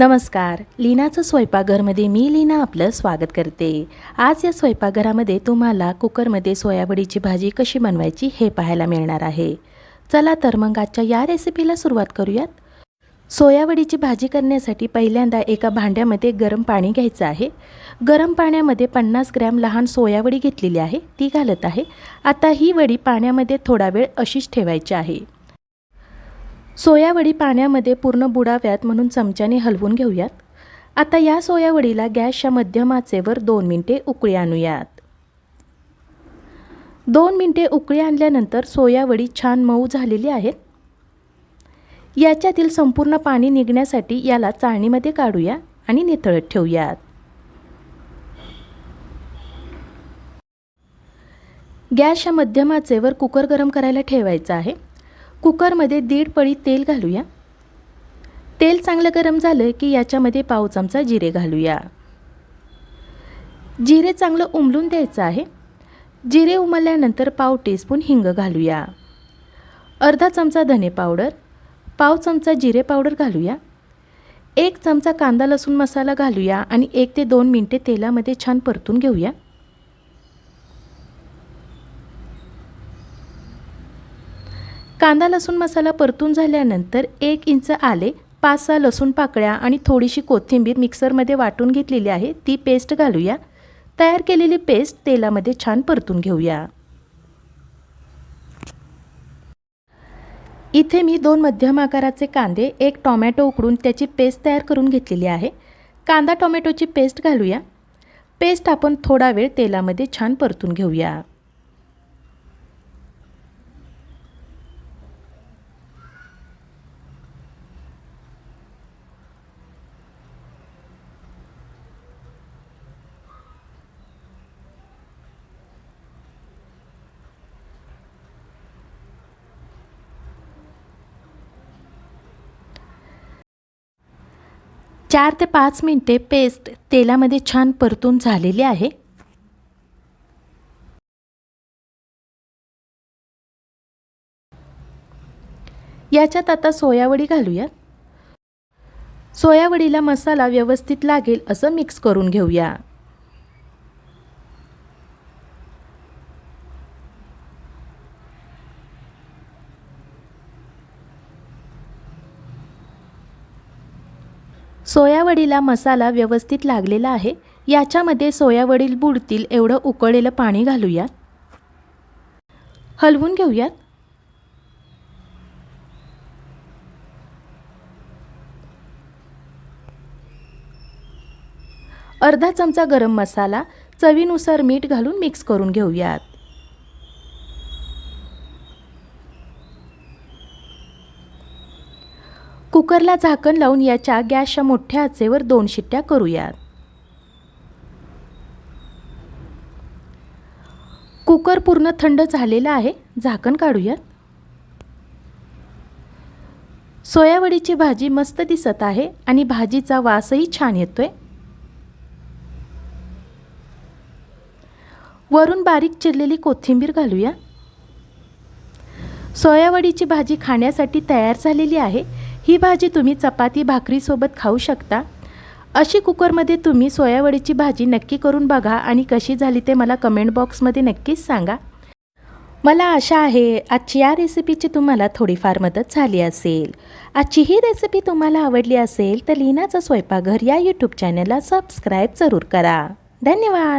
नमस्कार लीनाचं स्वयंपाकघरमध्ये मी लीना आपलं स्वागत करते. आज या स्वयंपाकघरामध्ये तुम्हाला कुकरमध्ये सोयावडीची भाजी कशी बनवायची हे पाहायला मिळणार आहे. चला तर मग आजच्या या रेसिपीला सुरुवात करूयात. सोयावडीची भाजी करण्यासाठी पहिल्यांदा एका भांड्यामध्ये गरम पाणी घ्यायचं आहे. गरम पाण्यामध्ये पन्नास ग्रॅम लहान सोयावडी घेतलेली आहे ती घालत आहे. आता ही वडी पाण्यामध्ये थोडा वेळ अशीच ठेवायची आहे. सोयावडी पाण्यामध्ये पूर्ण बुडाव्यात म्हणून चमच्याने हलवून घेऊयात. आता या सोयावडीला गॅसच्या मध्यम आचेवर दोन मिनटे उकळी आणूयात. दोन मिनटे उकळी आणल्यानंतर सोयावडी छान मऊ झालेली आहेत याच्यातील संपूर्ण पाणी निघण्यासाठी याला चाळणीमध्ये काढूया आणि नितळत ठेवूयात. गॅसच्या मध्यम आचेवर कुकर गरम करायला ठेवायचं आहे. कुकरमध्ये दीड पळी तेल घालूया. तेल चांगलं गरम झालं की याच्यामध्ये पाव चमचा जिरे घालूया. जिरे चांगलं उमलून द्यायचं आहे. जिरे उमलल्यानंतर पाव टीस्पून हिंग घालूया. अर्धा चमचा धने पावडर पाव चमचा जिरे पावडर घालूया. एक चमचा कांदा लसूण मसाला घालूया आणि एक ते दोन मिनटे तेलामध्ये छान परतून घेऊया. कांदा लसूण मसाला परतून झाल्यानंतर एक इंच आले पाच सहा लसूण पाकळ्या आणि थोडीशी कोथिंबीर मिक्सरमध्ये वाटून घेतलेली आहे. ती पेस्ट घालूया. तयार केलेली पेस्ट तेलामध्ये छान परतून घेऊया. इथे मी दोन मध्यम आकाराचे कांदे एक टॉमॅटो उकडून त्याची पेस्ट तयार करून घेतलेली आहे. कांदा टोमॅटोची पेस्ट घालूया. पेस्ट आपण थोडा वेळ तेलामध्ये छान परतून घेऊया. चार ते पाच मिनटे पेस्ट तेलामध्ये छान परतून झालेली आहे. याच्यात आता सोयावडी घालूया सोयावडीला मसाला व्यवस्थित लागेल असं मिक्स करून घेऊया. सोयावडीला मसाला व्यवस्थित लागलेला आहे. याच्यामध्ये सोयावडील बुडतील एवढं उकळलेलं पाणी घालूया हलवून घेऊयात. अर्धा चमचा गरम मसाला चवीनुसार मीठ घालून मिक्स करून घेऊयात. कुकरला झाकण लावून याच्या गॅसच्या मोठ्या आचेवर दोन शिट्ट्या करूयात. कुकर पूर्ण थंड झालेला आहे. झाकण काढूयात. सोयावडीची भाजी मस्त दिसत आहे आणि भाजीचा वासही छान येतोय. वरून बारीक चिरलेली कोथिंबीर घालूया. सोयावडीची भाजी खाण्यासाठी तयार झालेली आहे. ही भाजी तुम्ही चपाती भाकरीसोबत खाऊ शकता. अशी कुकरमध्ये तुम्ही सोयावडीची भाजी नक्की करून बघा आणि कशी झाली ते मला कमेंट बॉक्समध्ये नक्कीच सांगा. मला आशा आहे आजची या रेसिपीची तुम्हाला थोडीफार मदत झाली असेल. आजची ही रेसिपी तुम्हाला आवडली असेल तर लीनाचं स्वयंपाकघर या यूट्यूब चॅनलला सबस्क्राईब जरूर करा. धन्यवाद!